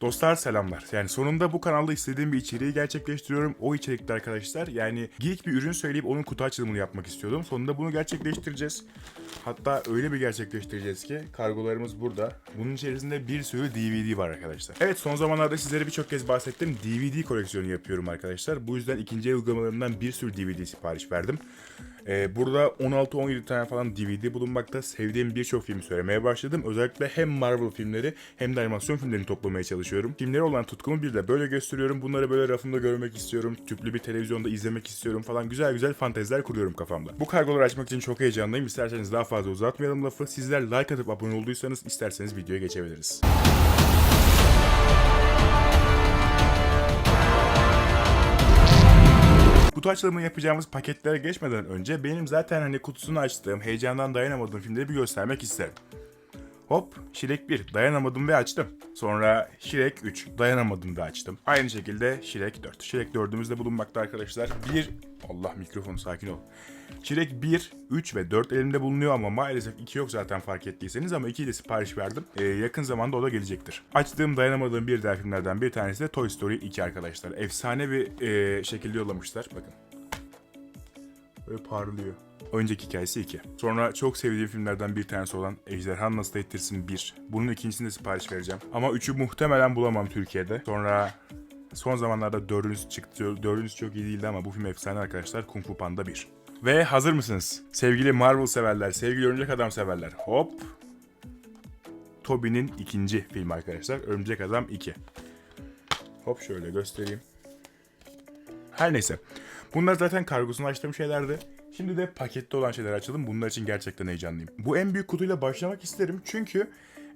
Dostlar selamlar. Yani sonunda bu kanalda istediğim bir içeriği gerçekleştiriyorum. O içerikte arkadaşlar yani geek bir ürün söyleyip onun kutu açılımını yapmak istiyordum. Sonunda bunu gerçekleştireceğiz. Hatta öyle bir gerçekleştireceğiz ki kargolarımız burada. Bunun içerisinde bir sürü DVD var arkadaşlar. Evet son zamanlarda sizlere birçok kez bahsettim. DVD koleksiyonu yapıyorum arkadaşlar. Bu yüzden ikinci el uygulamalarından bir sürü DVD sipariş verdim. Ee, burada 16-17 tane falan DVD bulunmakta. Sevdiğim birçok filmi söylemeye başladım. Özellikle hem Marvel filmleri hem de animasyon filmlerini toplamaya çalışıyorum. Filmlere olan tutkumu bir de böyle gösteriyorum. Bunları böyle rafımda görmek istiyorum. Tüplü bir televizyonda izlemek istiyorum falan. Güzel güzel fanteziler kuruyorum kafamda. Bu kargoları açmak için çok heyecanlıyım. İsterseniz daha fazla uzatmayalım lafı. Sizler like atıp abone olduysanız isterseniz videoya geçebiliriz. Kutu açılımını yapacağımız paketlere geçmeden önce benim zaten hani kutusunu açtığım, heyecandan dayanamadığım filmleri bir göstermek isterim. Hop, Şirek 1 dayanamadım ve açtım. Sonra Şirek 3 dayanamadım ve açtım. Aynı şekilde Şirek 4. Şirek 4'ümüzde bulunmakta arkadaşlar. 1 Allah mikrofonu sakin ol. Şirek 1, 3 ve 4 elimde bulunuyor ama maalesef 2 yok zaten fark ettiyseniz ama 2'yi de sipariş verdim. Ee, yakın zamanda o da gelecektir. Açtığım dayanamadığım bir diğer filmlerden bir tanesi de Toy Story 2 arkadaşlar. Efsane bir e, şekilde yollamışlar. Bakın. Böyle parlıyor. Önceki hikayesi 2. Sonra çok sevdiğim filmlerden bir tanesi olan Ejderha Nasıl Ettirsin 1. Bunun ikincisini de sipariş vereceğim. Ama 3'ü muhtemelen bulamam Türkiye'de. Sonra son zamanlarda dördüncüsü çıktı. Dördüncüsü çok iyi değildi ama bu film efsane arkadaşlar. Kung Fu Panda 1. Ve hazır mısınız? Sevgili Marvel severler, sevgili Örümcek Adam severler. Hop. Tobey'nin ikinci filmi arkadaşlar. Örümcek Adam 2. Hop şöyle göstereyim. Her neyse. Bunlar zaten kargosunu açtığım şeylerdi. Şimdi de pakette olan şeyler açalım. Bunlar için gerçekten heyecanlıyım. Bu en büyük kutuyla başlamak isterim. Çünkü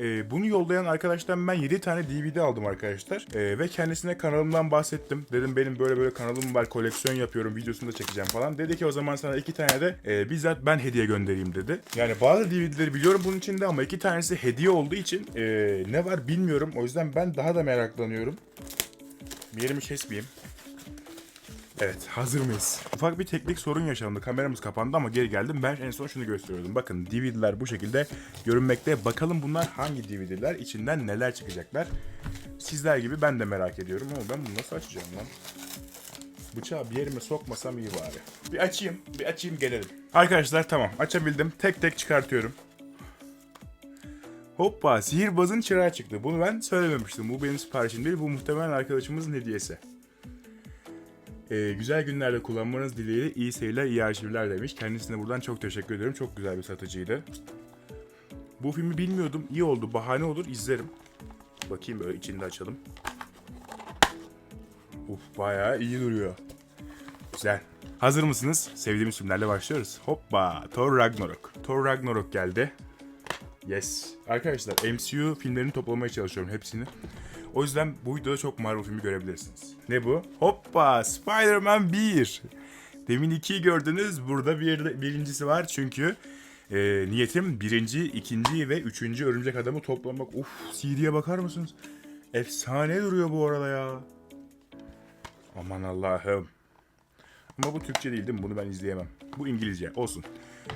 e, bunu yollayan arkadaştan ben 7 tane DVD aldım arkadaşlar. E, ve kendisine kanalımdan bahsettim. Dedim benim böyle böyle kanalım var. Koleksiyon yapıyorum. Videosunu da çekeceğim falan. Dedi ki o zaman sana iki tane de e, bizzat ben hediye göndereyim dedi. Yani bazı DVD'leri biliyorum bunun içinde ama iki tanesi hediye olduğu için e, ne var bilmiyorum. O yüzden ben daha da meraklanıyorum. Bir yerimi kesmeyeyim. Evet hazır mıyız? Ufak bir teknik sorun yaşandı. Kameramız kapandı ama geri geldim. Ben en son şunu gösteriyordum. Bakın DVD'ler bu şekilde görünmekte. Bakalım bunlar hangi DVD'ler? İçinden neler çıkacaklar? Sizler gibi ben de merak ediyorum ama ben bunu nasıl açacağım lan? Bıçağı bir yerime sokmasam iyi bari. Bir açayım, bir açayım gelelim. Arkadaşlar tamam açabildim. Tek tek çıkartıyorum. Hoppa sihirbazın çırağı çıktı. Bunu ben söylememiştim. Bu benim siparişim değil. Bu muhtemelen arkadaşımızın hediyesi. Ee, güzel günlerde kullanmanız dileğiyle iyi seyirler, iyi arşivler demiş. Kendisine buradan çok teşekkür ediyorum. Çok güzel bir satıcıydı. Bu filmi bilmiyordum. İyi oldu. Bahane olur. izlerim. Bakayım böyle içinde açalım. Uf bayağı iyi duruyor. Güzel. Hazır mısınız? Sevdiğimiz filmlerle başlıyoruz. Hoppa. Thor Ragnarok. Thor Ragnarok geldi. Yes. Arkadaşlar MCU filmlerini toplamaya çalışıyorum hepsini. O yüzden bu videoda çok Marvel filmi görebilirsiniz. Ne bu? Hoppa! Spider-Man 1. Demin 2'yi gördünüz. Burada bir, birincisi var çünkü e, niyetim birinci, ikinci ve üçüncü Örümcek Adam'ı toplamak. Uf CD'ye bakar mısınız? Efsane duruyor bu arada ya. Aman Allah'ım. Ama bu Türkçe değil değil mi? Bunu ben izleyemem. Bu İngilizce. Olsun.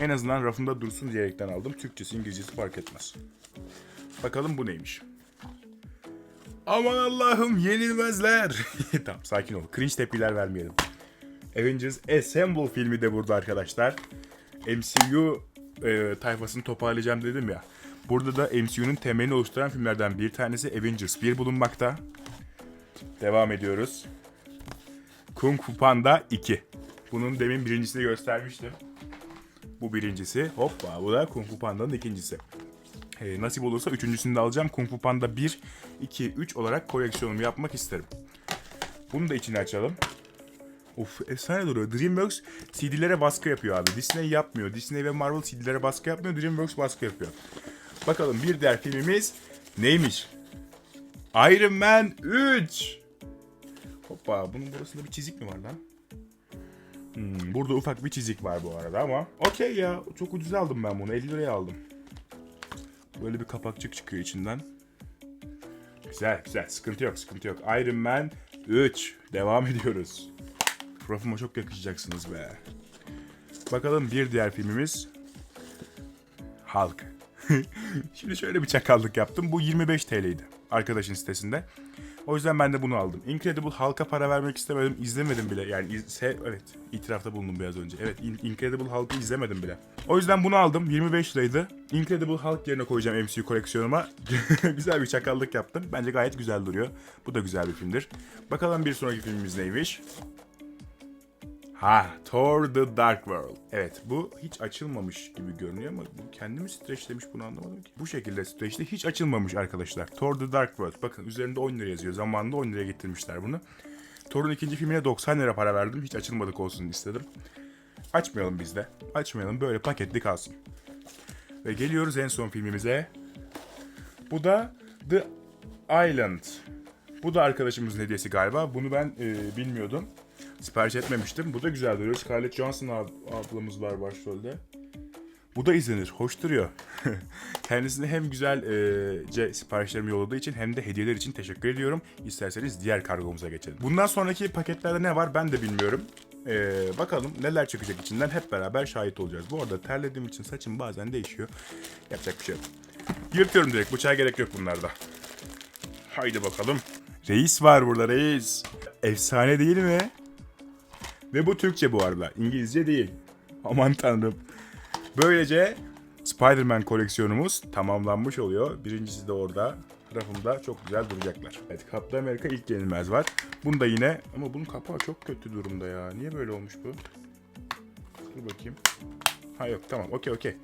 En azından rafımda dursun diyerekten aldım. Türkçesi, İngilizcesi fark etmez. Bakalım bu neymiş? Aman Allah'ım yenilmezler. tamam sakin ol. Cringe tepkiler vermeyelim. Avengers Assemble filmi de burada arkadaşlar. MCU e, tayfasını toparlayacağım dedim ya. Burada da MCU'nun temelini oluşturan filmlerden bir tanesi Avengers 1 bulunmakta. Devam ediyoruz. Kung Fu Panda 2. Bunun demin birincisini göstermiştim. Bu birincisi. Hoppa bu da Kung Fu Panda'nın ikincisi. Ee, nasip olursa üçüncüsünü de alacağım. Kung Fu Panda 1, 2, 3 olarak koleksiyonumu yapmak isterim. Bunu da içine açalım. Of efsane duruyor. DreamWorks CD'lere baskı yapıyor abi. Disney yapmıyor. Disney ve Marvel CD'lere baskı yapmıyor. DreamWorks baskı yapıyor. Bakalım bir diğer filmimiz neymiş? Iron Man 3. Hoppa bunun burasında bir çizik mi var lan? Hmm, burada ufak bir çizik var bu arada ama okey ya çok ucuz aldım ben bunu 50 liraya aldım. Böyle bir kapakçık çıkıyor içinden. Güzel güzel sıkıntı yok sıkıntı yok. Iron Man 3 devam ediyoruz. Rafıma çok yakışacaksınız be. Bakalım bir diğer filmimiz Hulk. Şimdi şöyle bir çakallık yaptım. Bu 25 TL'ydi. arkadaşın sitesinde. O yüzden ben de bunu aldım. Incredible Hulk'a para vermek istemedim. izlemedim bile. Yani iz- se- evet itirafta bulundum biraz önce. Evet In- Incredible Hulk'ı izlemedim bile. O yüzden bunu aldım. 25 liraydı. Incredible Hulk yerine koyacağım MCU koleksiyonuma. güzel bir çakallık yaptım. Bence gayet güzel duruyor. Bu da güzel bir filmdir. Bakalım bir sonraki filmimiz neymiş? Ha, Thor The Dark World. Evet, bu hiç açılmamış gibi görünüyor ama bu kendi mi streçlemiş bunu anlamadım ki. Bu şekilde streçli hiç açılmamış arkadaşlar. Thor The Dark World. Bakın üzerinde 10 lira yazıyor. Zamanında 10 liraya getirmişler bunu. Thor'un ikinci filmine 90 lira para verdim. Hiç açılmadık olsun istedim. Açmayalım biz de. Açmayalım. Böyle paketli kalsın. Ve geliyoruz en son filmimize. Bu da The Island. Bu da arkadaşımızın hediyesi galiba. Bunu ben e, bilmiyordum. Sipariş etmemiştim. Bu da güzel duruyor. Scarlett Johansson ab- ablamız var başrolde. Bu da izlenir. Hoş duruyor. Kendisine hem güzel e, siparişlerimi yolladığı için hem de hediyeler için teşekkür ediyorum. İsterseniz diğer kargomuza geçelim. Bundan sonraki paketlerde ne var ben de bilmiyorum. E, bakalım neler çıkacak içinden hep beraber şahit olacağız. Bu arada terlediğim için saçım bazen değişiyor. Yapacak bir şey yok. Yırtıyorum direkt. Bıçağa gerek yok bunlarda. Haydi bakalım. Reis var burada reis. Efsane değil mi? Ve bu Türkçe bu arada. İngilizce değil. Aman tanrım. Böylece Spider-Man koleksiyonumuz tamamlanmış oluyor. Birincisi de orada. Rafımda çok güzel duracaklar. Evet Kaptan Amerika ilk yenilmez var. Bunda yine ama bunun kapağı çok kötü durumda ya. Niye böyle olmuş bu? Dur bakayım. Ha yok tamam okey okey.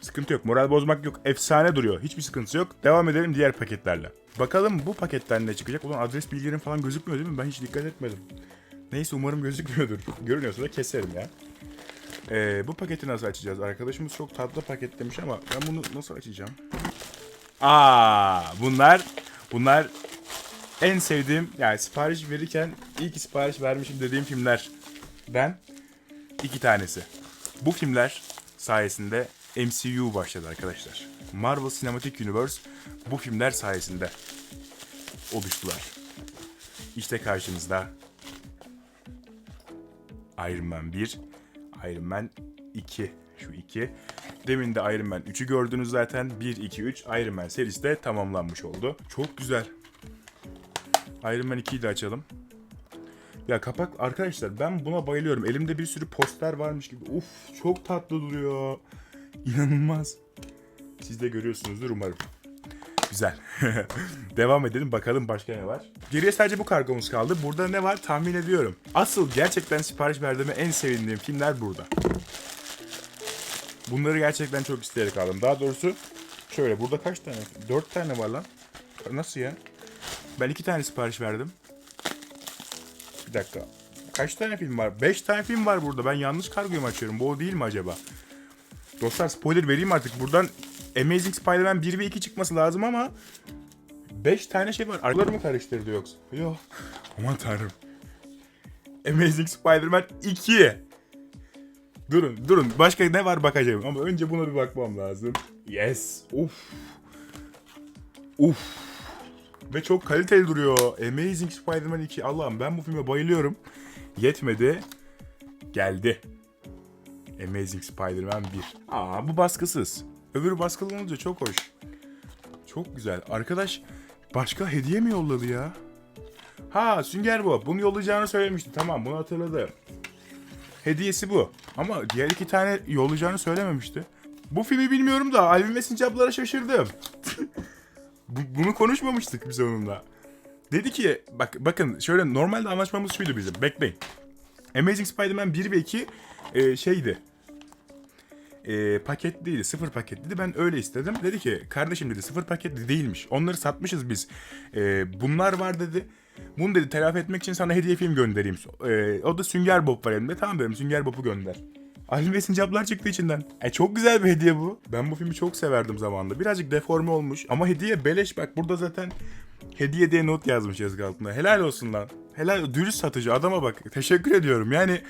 Sıkıntı yok. Moral bozmak yok. Efsane duruyor. Hiçbir sıkıntısı yok. Devam edelim diğer paketlerle. Bakalım bu paketten ne çıkacak? Ulan adres bilgilerim falan gözükmüyor değil mi? Ben hiç dikkat etmedim. Neyse umarım gözükmüyordur. Görünüyorsa da keserim ya. Ee, bu paketi nasıl açacağız? Arkadaşımız çok tatlı paketlemiş ama ben bunu nasıl açacağım? Aa, bunlar bunlar en sevdiğim yani sipariş verirken ki sipariş vermişim dediğim filmlerden iki tanesi. Bu filmler sayesinde MCU başladı arkadaşlar. Marvel Cinematic Universe bu filmler sayesinde oluştular. İşte karşınızda Iron Man 1, Iron Man 2. Şu 2. Demin de Iron Man 3'ü gördünüz zaten. 1, 2, 3 Iron Man serisi de tamamlanmış oldu. Çok güzel. Iron Man 2'yi de açalım. Ya kapak arkadaşlar ben buna bayılıyorum. Elimde bir sürü poster varmış gibi. Uf çok tatlı duruyor. İnanılmaz. Siz de görüyorsunuzdur umarım. Güzel. Devam edelim bakalım başka ne var. Geriye sadece bu kargomuz kaldı. Burada ne var tahmin ediyorum. Asıl gerçekten sipariş verdiğime en sevindiğim filmler burada. Bunları gerçekten çok isteyerek aldım. Daha doğrusu şöyle burada kaç tane? Dört tane var lan. Nasıl ya? Ben iki tane sipariş verdim. Bir dakika. Kaç tane film var? Beş tane film var burada. Ben yanlış kargoyu açıyorum? Bu o değil mi acaba? Dostlar spoiler vereyim artık. Buradan Amazing Spider-Man 1 ve 2 çıkması lazım ama 5 tane şey var. Araları mı karıştırdı yoksa? Yok. Aman tanrım. Amazing Spider-Man 2. Durun durun. Başka ne var bakacağım. Ama önce buna bir bakmam lazım. Yes. Uf. Uf. Ve çok kaliteli duruyor. Amazing Spider-Man 2. Allah'ım ben bu filme bayılıyorum. Yetmedi. Geldi. Amazing Spider-Man 1. Aa bu baskısız. Öbürü baskılı olunca çok hoş. Çok güzel. Arkadaş başka hediye mi yolladı ya? Ha Sünger Bob bunu yollayacağını söylemişti. Tamam bunu hatırladım. Hediyesi bu. Ama diğer iki tane yollayacağını söylememişti. Bu filmi bilmiyorum da ve Sincaplara şaşırdım. Bu- bunu konuşmamıştık biz onunla. Dedi ki bak bakın şöyle normalde anlaşmamız şuydu bizim. Bekleyin. Amazing Spider-Man 1 ve 2 e, şeydi. E, paketliydi. Sıfır paketliydi. Ben öyle istedim. Dedi ki kardeşim dedi sıfır paketli değilmiş. Onları satmışız biz. E, bunlar var dedi. Bunu dedi telafi etmek için sana hediye film göndereyim. E, o da Sünger Bob var elimde. Tamam dedim Sünger Bob'u gönder. Alvin ve Sincaplar çıktı içinden. E çok güzel bir hediye bu. Ben bu filmi çok severdim zamanında. Birazcık deforme olmuş ama hediye beleş bak burada zaten hediye diye not yazmış yazık altında. Helal olsun lan. Helal dürüst satıcı adama bak. Teşekkür ediyorum. Yani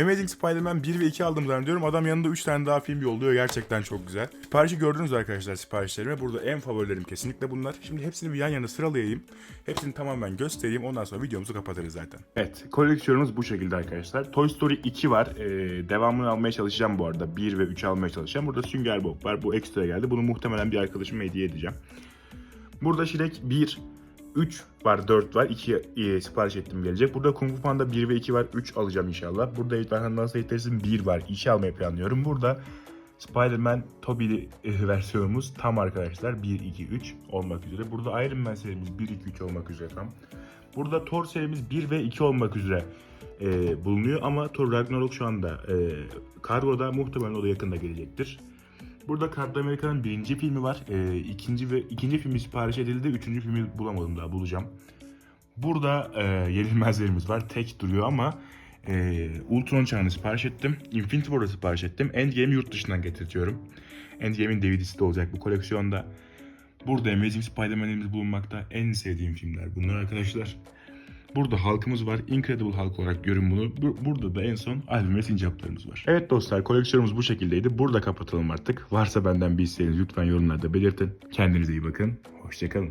Amazing Spider-Man 1 ve 2 aldım zannediyorum. Adam yanında 3 tane daha film yolluyor. Gerçekten çok güzel. Siparişi gördünüz arkadaşlar siparişlerimi. Burada en favorilerim kesinlikle bunlar. Şimdi hepsini bir yan yana sıralayayım. Hepsini tamamen göstereyim. Ondan sonra videomuzu kapatırız zaten. Evet. Koleksiyonumuz bu şekilde arkadaşlar. Toy Story 2 var. Ee, devamını almaya çalışacağım bu arada. 1 ve 3 almaya çalışacağım. Burada Sünger Bob var. Bu ekstra geldi. Bunu muhtemelen bir arkadaşıma hediye edeceğim. Burada Şirek 1, 3 var, 4 var. 2 e, sipariş ettim gelecek. Burada Kung Fu Panda 1 ve 2 var. 3 alacağım inşallah. Burada Ejderhan'ın Nasıl Eğitirsin 1 var. 2 almayı planlıyorum. Burada Spider-Man Tobey e, versiyonumuz tam arkadaşlar. 1, 2, 3 olmak üzere. Burada Iron Man serimiz 1, 2, 3 olmak üzere tam. Burada Thor serimiz 1 ve 2 olmak üzere e, bulunuyor. Ama Thor Ragnarok şu anda e, kargoda muhtemelen o da yakında gelecektir. Burada Captain America'nın birinci filmi var. E, ikinci ve ikinci filmi sipariş edildi. Üçüncü filmi bulamadım daha bulacağım. Burada e, yenilmezlerimiz var. Tek duruyor ama e, Ultron çağını sipariş ettim. Infinity War'ı sipariş ettim. Endgame'i yurt dışından getirtiyorum. Endgame'in DVD'si de olacak bu koleksiyonda. Burada Amazing Spider-Man'imiz bulunmakta. En sevdiğim filmler bunlar arkadaşlar. Burada halkımız var. Incredible Hulk olarak görün bunu. Bu- Burada da en son albüm ve sincaplarımız var. Evet dostlar koleksiyonumuz bu şekildeydi. Burada kapatalım artık. Varsa benden bir isteğiniz lütfen yorumlarda belirtin. Kendinize iyi bakın. Hoşçakalın.